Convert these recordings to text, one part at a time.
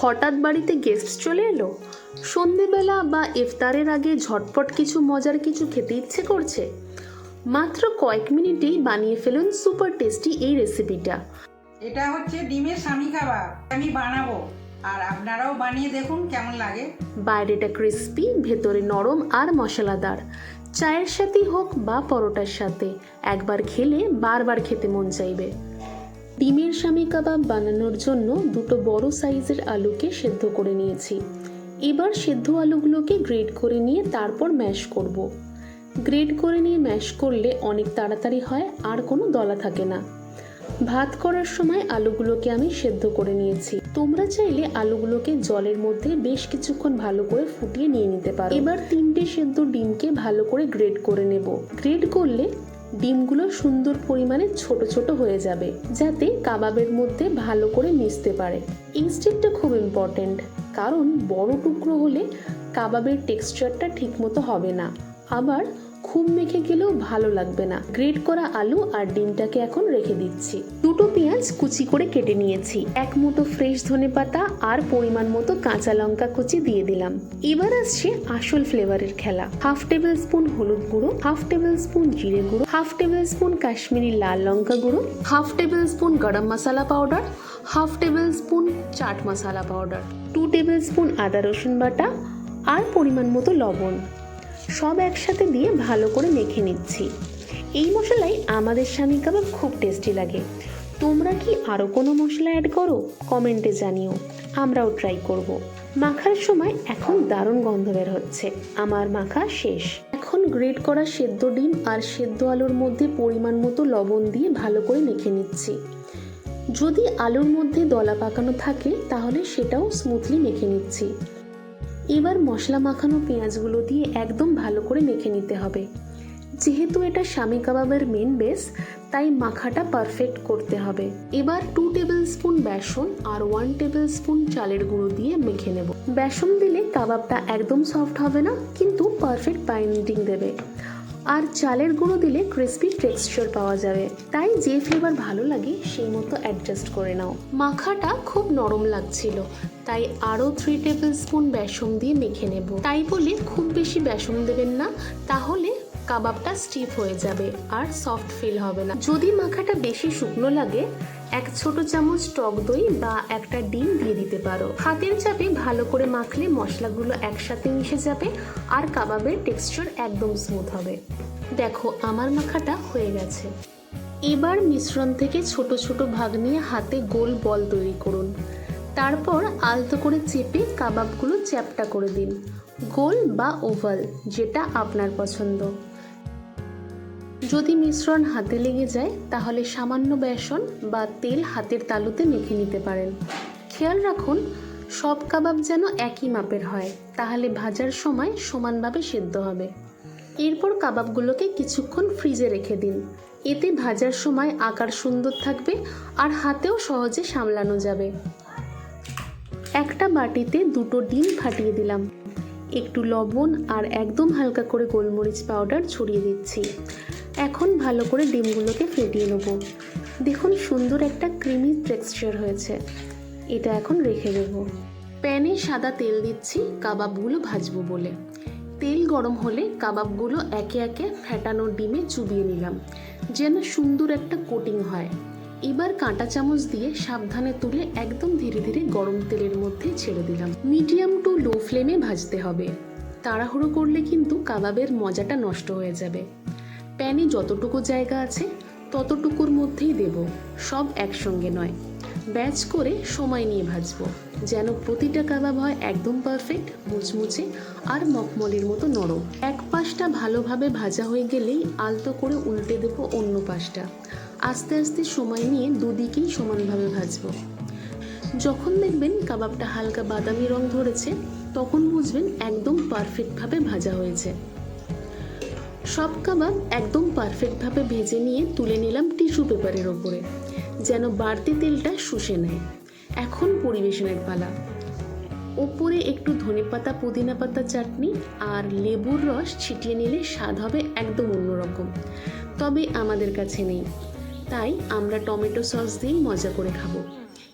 হঠাৎ বাড়িতে গেস্ট চলে এলো? সন্ধেবেলা বা ইফতারের আগে ঝটপট কিছু মজার কিছু খেতে ইচ্ছে করছে। মাত্র কয়েক মিনিটেই বানিয়ে ফেলুন সুপার টেস্টি এই রেসিপিটা এটা হচ্ছে ডিমের স্বামী কাবাব আমি বানাবো। আর আপনারাও বানিয়ে দেখুন কেমন লাগে। বাইরেটা ক্রিস্পি ভেতরে নরম আর মশলাদার। চায়ের সাথেই হোক বা পরোটার সাথে একবার খেলে বারবার খেতে মন চাইবে। ডিমের স্বামী কাবাব বানানোর জন্য দুটো বড় সাইজের আলুকে সেদ্ধ করে নিয়েছি। এবার সেদ্ধ আলুগুলোকে গ্রেড করে নিয়ে তারপর ম্যাশ করব। গ্রেড করে নিয়ে ম্যাশ করলে অনেক তাড়াতাড়ি হয়, আর কোনো দলা থাকে না। ভাত করার সময় আলুগুলোকে আমি সেদ্ধ করে নিয়েছি। তোমরা চাইলে আলুগুলোকে জলের মধ্যে বেশ কিছুক্ষণ ভালো করে ফুটিয়ে নিয়ে নিতে পারো। এবার তিনটে সেদ্ধ ডিমকে ভালো করে গ্রেড করে নেব। গ্রেড করলে ডিমগুলো সুন্দর পরিমাণে ছোট ছোট হয়ে যাবে, যাতে কাবাবের মধ্যে ভালো করে মিশতে পারে। এই স্টেপটা খুব ইম্পর্টেন্ট, কারণ বড় টুকরো হলে কাবাবের টেক্সচারটা ঠিকমতো হবে না। আবার খুব মেখে গেলেও ভালো লাগবে না। গ্রেট করা আলু আর ডিমটাকে এখন রেখে দিচ্ছি। দুটো পেঁয়াজ কুচি করে কেটে নিয়েছি। এক মুঠো ফ্রেশ ধনে পাতা আর পরিমাণ মতো কাঁচা লঙ্কা কুচি দিয়ে দিলাম। এবার আসছে আসল ফ্লেভারের খেলা। হাফ টেবিল স্পুন হলুদ গুঁড়ো, হাফ টেবিল স্পুন জিরে গুঁড়ো, হাফ টেবিল স্পুন কাশ্মীরি লাল লঙ্কা গুঁড়ো, half tablespoon garam masala powder, half tablespoon chaat masala powder, two tablespoon আদা রসুন বাটা আর পরিমাণ মতো লবণ। সব একসাথে দিয়ে ভালো করে মেখে নিচ্ছি। এই মশলাই আমাদের স্বামী কাবাব খুব টেস্টি লাগে। তোমরা কি আরও কোনো মশলা অ্যাড করো? কমেন্টে জানিও। আমরাও ট্রাই করব। মাখার সময় এখন দারুণ গন্ধ বের হচ্ছে। আমার মাখা শেষ। এখন গ্রেট করা সেদ্ধ ডিম আর সেদ্ধ আলুর মধ্যে পরিমাণ মতো লবণ দিয়ে ভালো করে মেখে নিচ্ছি। যদি আলুর মধ্যে দলা পাকানো থাকে, তাহলে সেটাও স্মুথলি মেখে নিচ্ছি। এবার মশলা মাখানো পেঁয়াজগুলো দিয়ে একদম ভালো করে মেখে নিতে হবে। যেহেতু এটা স্বামী কাবাবের মেন বেস তাই মাখাটা পারফেক্ট করতে হবে। এবার টু টেবিল স্পুন বেসন আর ওয়ান টেবিল স্পুন চালের গুঁড়ো দিয়ে মেখে নেব। বেসন দিলে কাবাবটা একদম সফট হবে না, কিন্তু পারফেক্ট বাইন্ডিং দেবে। আর চালের গুঁড়ো দিলে ক্রিস্পি টেক্সচার পাওয়া যাবে। তাই যে ফ্লেভার ভালো লাগে, সেই মতো অ্যাডজাস্ট করে নাও। মাখাটা খুব নরম লাগছিল, তাই আরও থ্রি টেবিল স্পুন বেসন দিয়ে মেখে নেব। তাই বলে খুব বেশি বেসন দেবেন না, তাহলে কাবাবটা স্টিফ হয়ে যাবে আর সফট ফিল হবে না। যদি মাখাটা বেশি শুকনো লাগে এক ছোট চামচ টক দই বা একটা ডিম দিয়ে দিতে পারো। হাতের চাপে ভালো করে মাখলে মশলাগুলো একসাথে মিশে যাবে আর কাবাবের টেক্সচার একদম স্মুথ হবে। দেখো, আমার মাখাটা হয়ে গেছে। এবার মিশ্রণ থেকে ছোট ছোট ভাগ নিয়ে হাতে গোল বল তৈরি করুন। তারপর আলতো করে চেপে কাবাবগুলো চ্যাপটা করে দিন। গোল বা ওভাল, যেটা আপনার পছন্দ। যদি মিশ্রণ হাতে লেগে যায়, তাহলে সামান্য বেসন বা তেল হাতের তালুতে মেখে নিতে পারেন। খেয়াল রাখুন, সব কাবাব যেন একই মাপের হয়, তাহলে ভাজার সময় সমানভাবে সেদ্ধ হবে। এরপর কাবাবগুলোকে কিছুক্ষণ ফ্রিজে রেখে দিন। এতে ভাজার সময় আকার সুন্দর থাকবে আর হাতেও সহজে সামলানো যাবে। একটা বাটিতে দুটো ডিম ফাটিয়ে দিলাম। একটু লবণ আর একদম হালকা করে গোলমরিচ পাউডার ছড়িয়ে দিচ্ছি। এখন ভালো করে ডিমগুলোকে ফেটিয়ে নেব। দেখুন, সুন্দর একটা ক্রিমি টেক্সচার হয়েছে। এটা এখন রেখে দেব। প্যানে সাদা তেল দিচ্ছি, কাবাবগুলো ভাজবো বলে। তেল গরম হলে কাবাবগুলো একে একে ফ্যাটানো ডিমে চুবিয়ে নিলাম, যেন সুন্দর একটা কোটিং হয়। এবার কাঁটা চামচ দিয়ে সাবধানে তুলে একদম ধীরে ধীরে গরম তেলের মধ্যে ছেড়ে দিলাম। মিডিয়াম টু লো ফ্লেমে ভাজতে হবে। তাড়াহুড়ো করলে কিন্তু কাবাবের মজাটা নষ্ট হয়ে যাবে। প্যানে যতটুকু জায়গা আছে, ততটুকুর মধ্যেই দেব। সব একসঙ্গে নয়। ব্যাচ করে সময় নিয়ে ভাজবো। যেন প্রতিটা কাবাব হয় একদম পারফেক্ট মুচমুচে আর মখমলের মতো নরম। এক পাশটা ভালোভাবে ভাজা হয়ে গেলেই আলতো করে উল্টে দেবো অন্য পাশটা। আস্তে আস্তে সময় নিয়ে দুদিকেই সমানভাবে ভাজবো। যখন দেখবেন কাবাবটা হালকা বাদামি রং ধরেছে, তখন বুঝবেন একদম পারফেক্টভাবে ভাজা হয়েছে। সব কাবাব একদম পারফেক্টভাবে ভেজে নিয়ে তুলে নিলাম টিস্যু পেপারের ওপরে, যেন বাড়তি তেলটা শুষে নেয়। এখন পরিবেশনের পালা। ওপরে একটু ধনেপাতা পুদিনা পাতা চাটনি আর লেবুর রস ছিটিয়ে নিলে স্বাদ হবে একদম অন্যরকম। তবে আমাদের কাছে নেই। তাই আমরা টমেটো সস দিয়েই মজা করে খাব।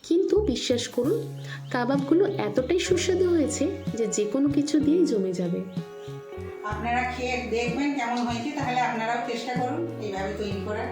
কিন্তু বিশ্বাস করুন, কাবাবগুলো এতটাই সুস্বাদু হয়েছে যে যে কোনো কিছু দিয়েই জমে যাবে। আপনারা খেয়ে দেখবেন কেমন হয়েছে তাহলে আপনারাও চেষ্টা করুন এইভাবে তৈরি করার।